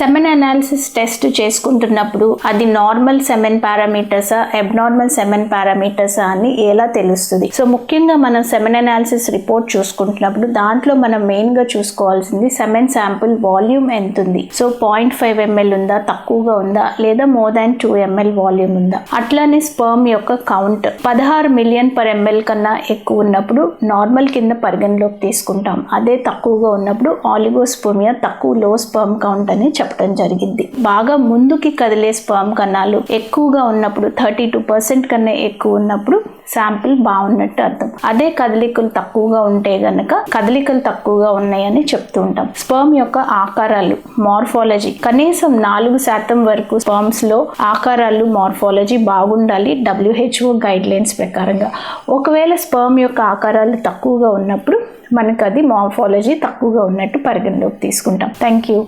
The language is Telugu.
సెమెన్ అనాలిసిస్ టెస్ట్ చేసుకుంటున్నప్పుడు అది నార్మల్ సెమెన్ పారామీటర్సా అబ్నార్మల్ సెమెన్ పారామీటర్సా అని ఎలా తెలుస్తుంది? సో ముఖ్యంగా మనం సెమెన్ అనాలిసిస్ రిపోర్ట్ చూసుకుంటున్నప్పుడు దాంట్లో మనం మెయిన్గా చూసుకోవాల్సింది సెమెన్ శాంపుల్ వాల్యూమ్ ఎంత ఉంది సో పాయింట్ ఫైవ్ ఎంఎల్ ఉందా తక్కువగా ఉందా లేదా more than two ml volume ఉందా? అట్లానే స్పర్మ్ యొక్క కౌంట్ పదహారు మిలియన్ పర్ ఎంఎల్ కన్నా ఎక్కువ ఉన్నప్పుడు నార్మల్ కింద పరిగణలోకి తీసుకుంటాం. అదే తక్కువగా ఉన్నప్పుడు ఆలిగోస్పోమియా తక్కువ లో స్పర్మ్ కౌంట్ అని చెప్పడం జరిగింది. బాగా ముందుకి కదిలే స్పర్మ్ కణాలు ఎక్కువగా ఉన్నప్పుడు థర్టీ టూ పర్సెంట్ కన్నా ఎక్కువ ఉన్నప్పుడు శాంపిల్ బాగున్నట్టు అర్థం. అదే కదలికలు తక్కువగా ఉంటే గనక కదలికలు తక్కువగా ఉన్నాయని చెప్తూ ఉంటాం. స్పర్మ్ యొక్క ఆకారాలు మార్ఫాలజీ. కనీసం నాలుగు శాతం వరకు స్పర్మ్స్లో ఆకారాలు మార్ఫాలజీ బాగుండాలి డబ్ల్యూహెచ్ఓ గైడ్ లైన్స్ ప్రకారంగా. ఒకవేళ స్పర్మ్ యొక్క ఆకారాలు తక్కువగా ఉన్నప్పుడు మనకు అది మార్ఫాలజీ తక్కువగా ఉన్నట్టు పరిగణలోకి తీసుకుంటాం. Thank you.